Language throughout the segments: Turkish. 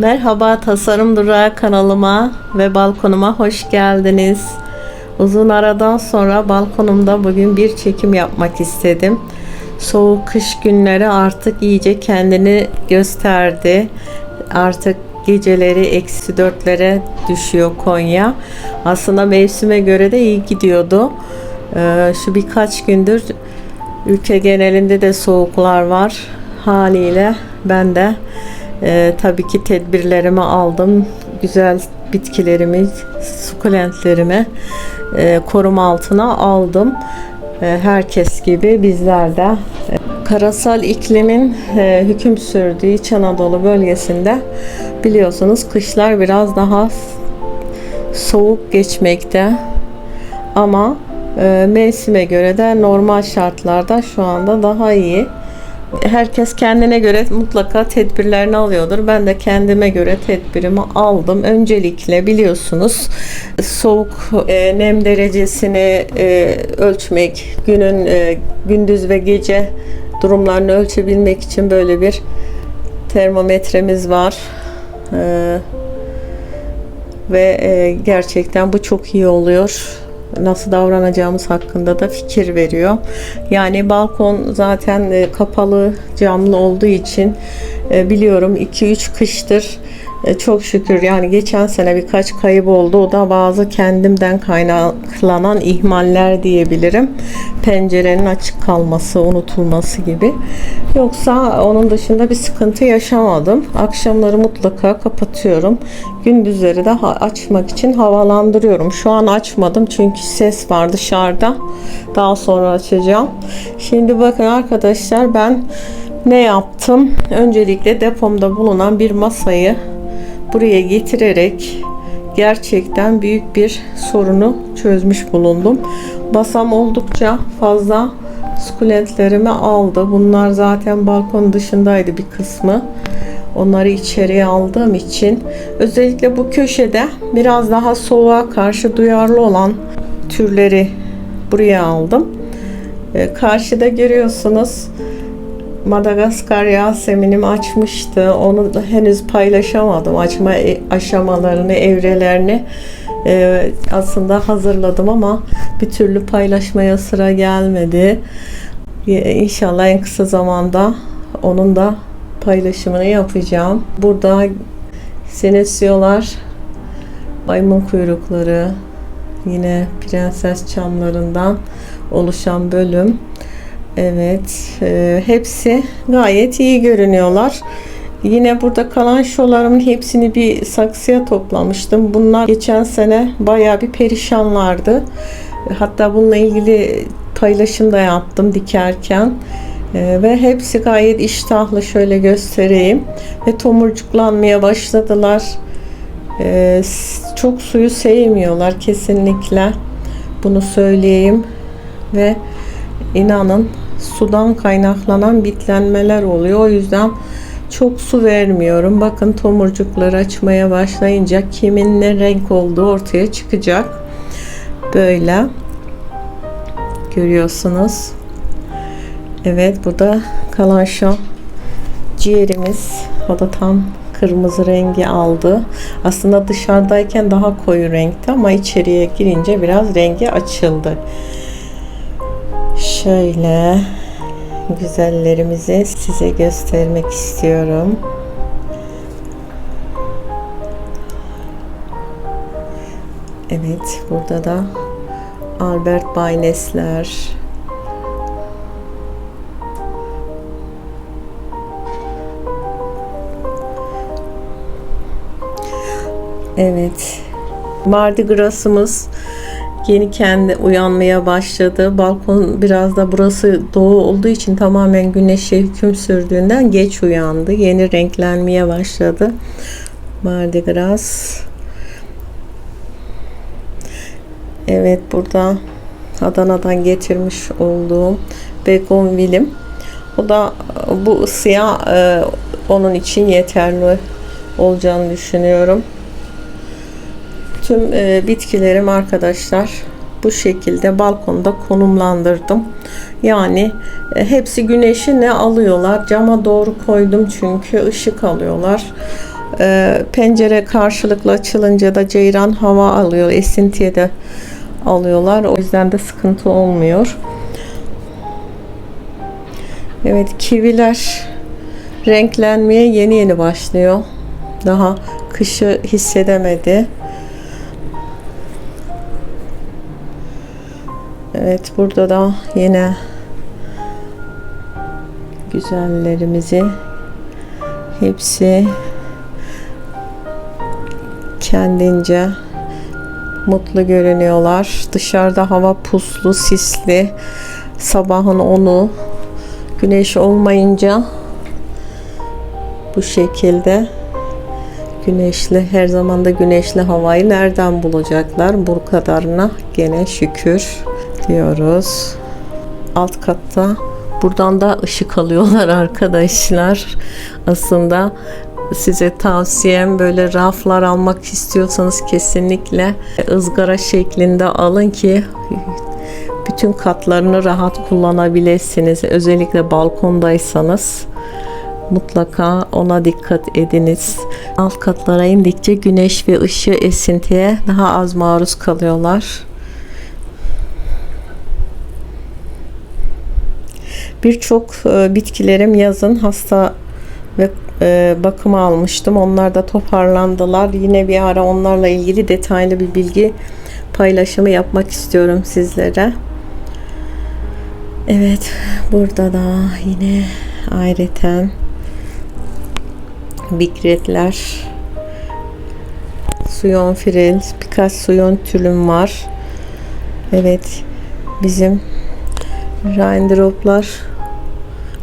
Merhaba Tasarım Durağı kanalıma ve balkonuma hoş geldiniz. Uzun aradan sonra balkonumda bugün bir çekim yapmak istedim. Soğuk kış günleri artık iyice kendini gösterdi. Artık geceleri eksi dörtlere düşüyor Konya. Aslında mevsime göre de iyi gidiyordu. Ee, şu birkaç gündür ülke genelinde de soğuklar var. Haliyle ben de e, tabii ki tedbirlerimi aldım. Güzel bitkilerimi, sukulentlerimi e, koruma altına aldım. E, herkes gibi bizler de e, karasal iklimin e, hüküm sürdüğü İç Anadolu bölgesinde biliyorsunuz kışlar biraz daha soğuk geçmekte ama e, mevsime göre de normal şartlarda şu anda daha iyi. Herkes kendine göre mutlaka tedbirlerini alıyordur. Ben de kendime göre tedbirimi aldım. Öncelikle biliyorsunuz soğuk e, nem derecesini e, ölçmek, günün e, gündüz ve gece durumlarını ölçebilmek için böyle bir termometremiz var. E, ve e, gerçekten bu çok iyi oluyor. Nasıl davranacağımız hakkında da fikir veriyor. Yani balkon zaten e, kapalı, camlı olduğu için e, biliyorum 2-3 kıştır çok şükür yani geçen sene birkaç kayıp oldu. O da bazı kendimden kaynaklanan ihmaller diyebilirim. Pencerenin açık kalması, unutulması gibi. Yoksa onun dışında bir sıkıntı yaşamadım. Akşamları mutlaka kapatıyorum. Gündüzleri de açmak için havalandırıyorum. Şu an açmadım çünkü ses var dışarıda. Daha sonra açacağım. Şimdi bakın arkadaşlar ben ne yaptım? Öncelikle depomda bulunan bir masayı buraya getirerek gerçekten büyük bir sorunu çözmüş bulundum. Basam oldukça fazla sukulentlerimi aldı. Bunlar zaten balkon dışındaydı bir kısmı. Onları içeriye aldığım için özellikle bu köşede biraz daha soğuğa karşı duyarlı olan türleri buraya aldım. Ee, karşıda görüyorsunuz Madagaskar Yasemin'im açmıştı. Onu da henüz paylaşamadım. Açma e, aşamalarını, evrelerini e, aslında hazırladım ama bir türlü paylaşmaya sıra gelmedi. E, İnşallah en kısa zamanda onun da paylaşımını yapacağım. Burada senesiyolar, maymun kuyrukları, yine prenses çamlarından oluşan bölüm. Evet, e, hepsi gayet iyi görünüyorlar. Yine burada kalan şolarımın hepsini bir saksıya toplamıştım. Bunlar geçen sene bayağı bir perişanlardı. Hatta bununla ilgili paylaşım da yaptım dikerken. E, ve hepsi gayet iştahlı şöyle göstereyim. Ve tomurcuklanmaya başladılar. E, çok suyu sevmiyorlar kesinlikle. Bunu söyleyeyim. Ve inanın sudan kaynaklanan bitlenmeler oluyor. O yüzden çok su vermiyorum. Bakın tomurcuklar açmaya başlayınca kimin ne renk olduğu ortaya çıkacak. Böyle görüyorsunuz. Evet bu da kalanşo ciğerimiz. O da tam kırmızı rengi aldı. Aslında dışarıdayken daha koyu renkti ama içeriye girince biraz rengi açıldı. Şöyle güzellerimizi size göstermek istiyorum. Evet, burada da Albert Baynesler. Evet. Mardi Gras'ımız yeni kendi uyanmaya başladı. Balkon biraz da burası doğu olduğu için tamamen güneşe hüküm sürdüğünden geç uyandı. Yeni renklenmeye başladı. Mardi Gras. Evet burada Adana'dan getirmiş olduğum Begonvil'im. O da bu ısıya e, onun için yeterli olacağını düşünüyorum tüm e, bitkilerim arkadaşlar bu şekilde balkonda konumlandırdım. Yani e, hepsi güneşi ne alıyorlar. Cama doğru koydum çünkü ışık alıyorlar. e, pencere karşılıklı açılınca da ceyran hava alıyor. Esintiye de alıyorlar. O yüzden de sıkıntı olmuyor. Evet kiviler renklenmeye yeni yeni başlıyor. Daha kışı hissedemedi. Evet burada da yine güzellerimizi hepsi kendince mutlu görünüyorlar. Dışarıda hava puslu, sisli. Sabahın onu güneş olmayınca bu şekilde güneşli her zaman da güneşli havayı nereden bulacaklar? Bu kadarına gene şükür diyoruz. Alt katta buradan da ışık alıyorlar arkadaşlar. Aslında size tavsiyem böyle raflar almak istiyorsanız kesinlikle ızgara şeklinde alın ki bütün katlarını rahat kullanabilirsiniz. Özellikle balkondaysanız mutlaka ona dikkat ediniz. Alt katlara indikçe güneş ve ışığı esintiye daha az maruz kalıyorlar. Birçok e, bitkilerim yazın hasta ve e, bakıma almıştım. Onlar da toparlandılar. Yine bir ara onlarla ilgili detaylı bir bilgi paylaşımı yapmak istiyorum sizlere. Evet, burada da yine ayrıten bikretler, suyon firil, birkaç suyon türüm var. Evet, bizim raindroplar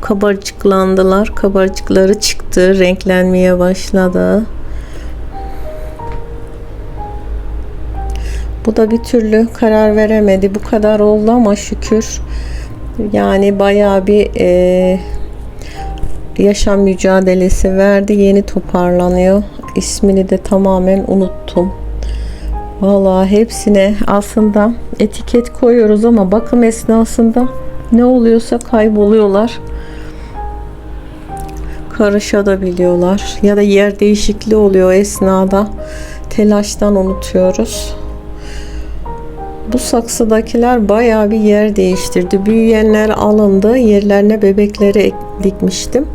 kabarcıklandılar. Kabarcıkları çıktı. Renklenmeye başladı. Bu da bir türlü karar veremedi. Bu kadar oldu ama şükür. Yani bayağı bir e, yaşam mücadelesi verdi. Yeni toparlanıyor. İsmini de tamamen unuttum. Vallahi hepsine aslında etiket koyuyoruz ama bakım esnasında ne oluyorsa kayboluyorlar karışabiliyorlar ya da yer değişikliği oluyor esnada telaştan unutuyoruz. Bu saksıdakiler bayağı bir yer değiştirdi. Büyüyenler alındı. Yerlerine bebekleri dikmiştim.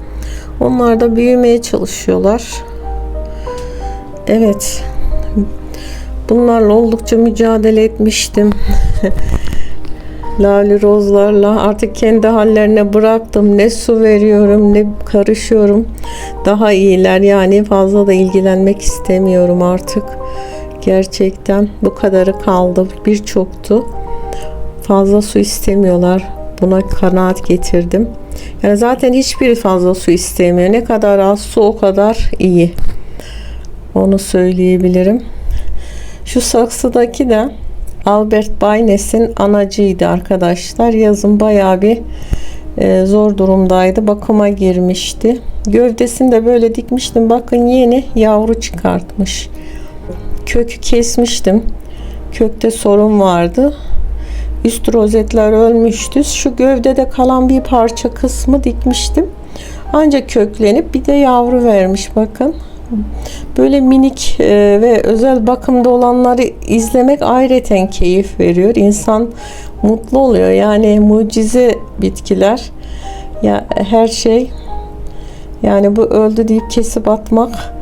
Onlar da büyümeye çalışıyorlar. Evet. Bunlarla oldukça mücadele etmiştim. lale rozlarla artık kendi hallerine bıraktım. Ne su veriyorum ne karışıyorum. Daha iyiler yani fazla da ilgilenmek istemiyorum artık. Gerçekten bu kadarı kaldı. Birçoktu. Fazla su istemiyorlar. Buna kanaat getirdim. Yani zaten hiçbiri fazla su istemiyor. Ne kadar az su o kadar iyi. Onu söyleyebilirim. Şu saksıdaki de Albert Baynes'in anacıydı arkadaşlar. Yazın bayağı bir e, zor durumdaydı. Bakıma girmişti. Gövdesini de böyle dikmiştim. Bakın yeni yavru çıkartmış. Kökü kesmiştim. Kökte sorun vardı. Üst rozetler ölmüştü. Şu gövdede kalan bir parça kısmı dikmiştim. Ancak köklenip bir de yavru vermiş bakın. Böyle minik e, ve özel bakımda olanları izlemek ayrıten keyif veriyor. İnsan mutlu oluyor. Yani mucize bitkiler. Ya her şey yani bu öldü deyip kesip atmak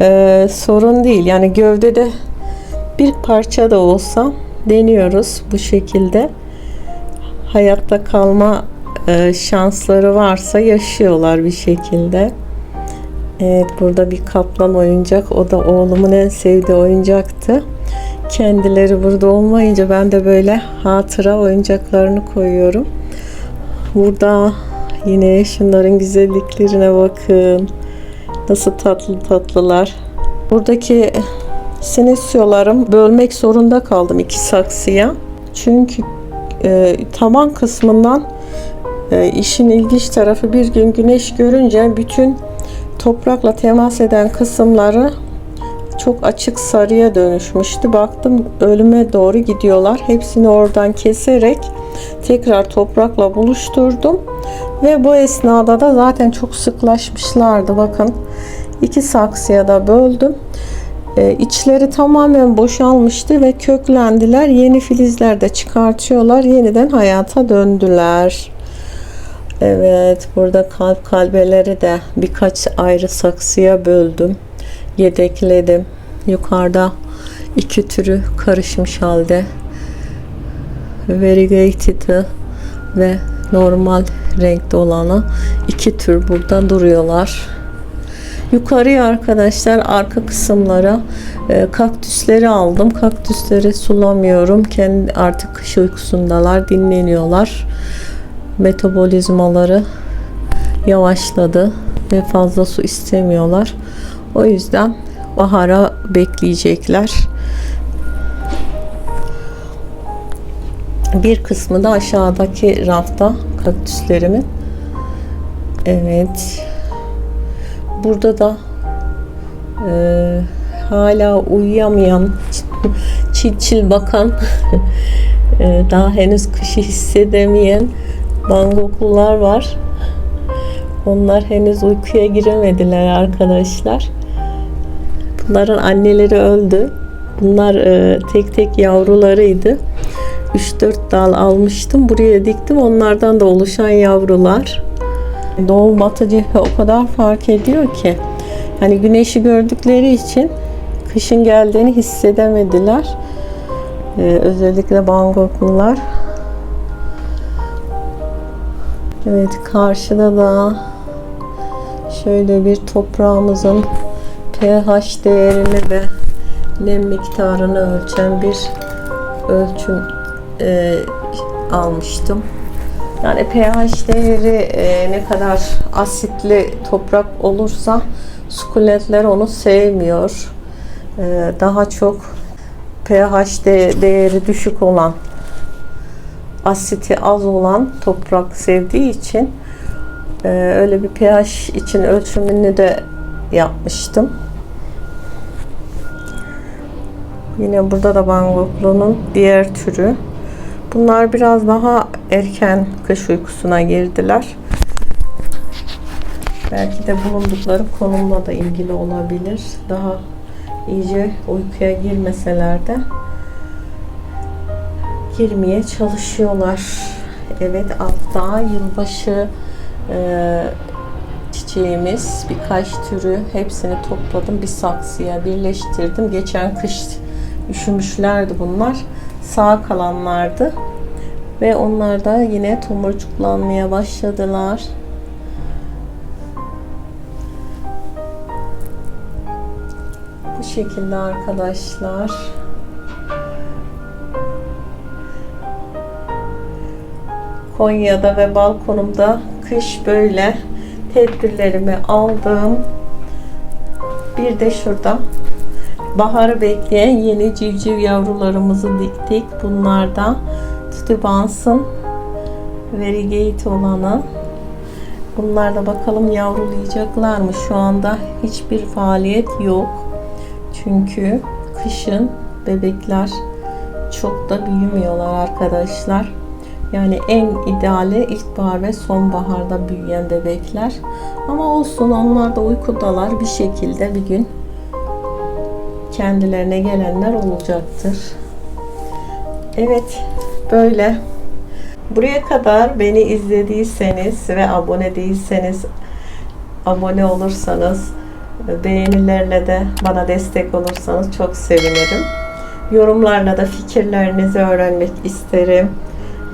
e, sorun değil. Yani gövdede bir parça da olsa deniyoruz bu şekilde. Hayatta kalma e, şansları varsa yaşıyorlar bir şekilde. Evet burada bir kaplan oyuncak. O da oğlumun en sevdiği oyuncaktı. Kendileri burada olmayınca ben de böyle hatıra oyuncaklarını koyuyorum. Burada yine şunların güzelliklerine bakın. Nasıl tatlı tatlılar. Buradaki sinesyolarım bölmek zorunda kaldım iki saksıya. Çünkü e, taban kısmından e, işin ilginç tarafı bir gün güneş görünce bütün toprakla temas eden kısımları çok açık sarıya dönüşmüştü. Baktım ölüme doğru gidiyorlar. Hepsini oradan keserek tekrar toprakla buluşturdum. Ve bu esnada da zaten çok sıklaşmışlardı. Bakın iki saksıya da böldüm. Ee, içleri tamamen boşalmıştı ve köklendiler. Yeni filizler de çıkartıyorlar. Yeniden hayata döndüler. Evet, burada kalp kalbeleri de birkaç ayrı saksıya böldüm. Yedekledim. Yukarıda iki türü karışmış halde. Variegated ve normal renkte olanı iki tür burada duruyorlar. Yukarıya arkadaşlar arka kısımlara e, kaktüsleri aldım. Kaktüsleri sulamıyorum. Kendi artık kış uykusundalar, dinleniyorlar. Metabolizmaları yavaşladı ve fazla su istemiyorlar. O yüzden bahara bekleyecekler. Bir kısmı da aşağıdaki rafta kaktüslerimin. Evet. Burada da e, hala uyuyamayan, çil çil bakan, e, daha henüz kışı hissedemeyen bangoklular var. Onlar henüz uykuya giremediler arkadaşlar. Bunların anneleri öldü. Bunlar e, tek tek yavrularıydı. 3-4 dal almıştım. Buraya diktim. Onlardan da oluşan yavrular. Doğu batı cephe o kadar fark ediyor ki. Hani güneşi gördükleri için kışın geldiğini hissedemediler. Ee, özellikle Bangkoklular. Evet karşıda da şöyle bir toprağımızın pH değerini ve nem miktarını ölçen bir ölçüm e, almıştım. Yani pH değeri e, ne kadar asitli toprak olursa sukulentler onu sevmiyor. E, daha çok pH de, değeri düşük olan asiti az olan toprak sevdiği için e, öyle bir pH için ölçümünü de yapmıştım. Yine burada da Bangkoklu'nun diğer türü. Bunlar biraz daha erken kış uykusuna girdiler. Belki de bulundukları konumla da ilgili olabilir. Daha iyice uykuya girmeseler de girmeye çalışıyorlar. Evet altta yılbaşı e, çiçeğimiz birkaç türü hepsini topladım bir saksıya birleştirdim. Geçen kış üşümüşlerdi bunlar. Sağ kalanlardı. Ve onlar da yine tomurcuklanmaya başladılar. Bu şekilde arkadaşlar. Konya'da ve balkonumda kış böyle tedbirlerimi aldım. Bir de şurada baharı bekleyen yeni civciv yavrularımızı diktik. Bunlar da Tutubans'ın Varigate olanı. Bunlar da bakalım yavrulayacaklar mı? Şu anda hiçbir faaliyet yok. Çünkü kışın bebekler çok da büyümüyorlar arkadaşlar. Yani en ideali ilkbahar ve sonbaharda büyüyen bebekler. Ama olsun onlar da uykudalar bir şekilde bir gün kendilerine gelenler olacaktır. Evet böyle. Buraya kadar beni izlediyseniz ve abone değilseniz abone olursanız beğenilerle de bana destek olursanız çok sevinirim. Yorumlarla da fikirlerinizi öğrenmek isterim.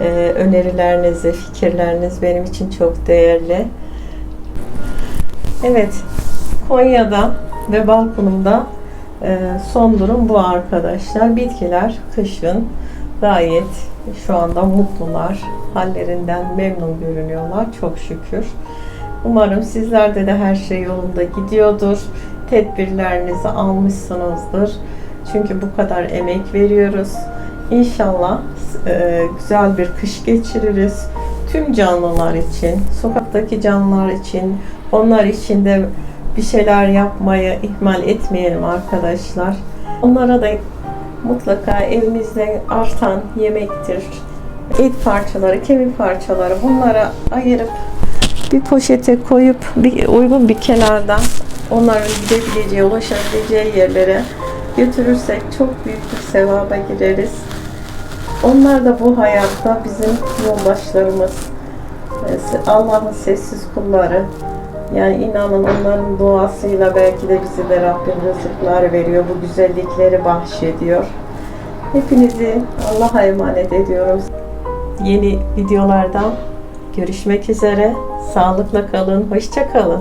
Ee, önerilerinizi, fikirleriniz benim için çok değerli. Evet, Konya'da ve balkonumda e, son durum bu arkadaşlar. Bitkiler kışın gayet şu anda mutlular. Hallerinden memnun görünüyorlar. Çok şükür. Umarım sizlerde de her şey yolunda gidiyordur. Tedbirlerinizi almışsınızdır. Çünkü bu kadar emek veriyoruz. İnşallah e, güzel bir kış geçiririz. Tüm canlılar için, sokaktaki canlılar için, onlar için de bir şeyler yapmayı ihmal etmeyelim arkadaşlar. Onlara da mutlaka evimizde artan yemektir, et parçaları, kemik parçaları bunlara ayırıp bir poşete koyup bir uygun bir kenardan onların gidebileceği, ulaşabileceği yerlere götürürsek çok büyük bir sevaba gireriz. Onlar da bu hayatta bizim yoldaşlarımız. Ee, Allah'ın sessiz kulları. Yani inanın onların duasıyla belki de bize de Rabbim rızıklar veriyor. Bu güzellikleri bahşediyor. Hepinizi Allah'a emanet ediyorum. Yeni videolardan görüşmek üzere. Sağlıkla kalın. Hoşça kalın.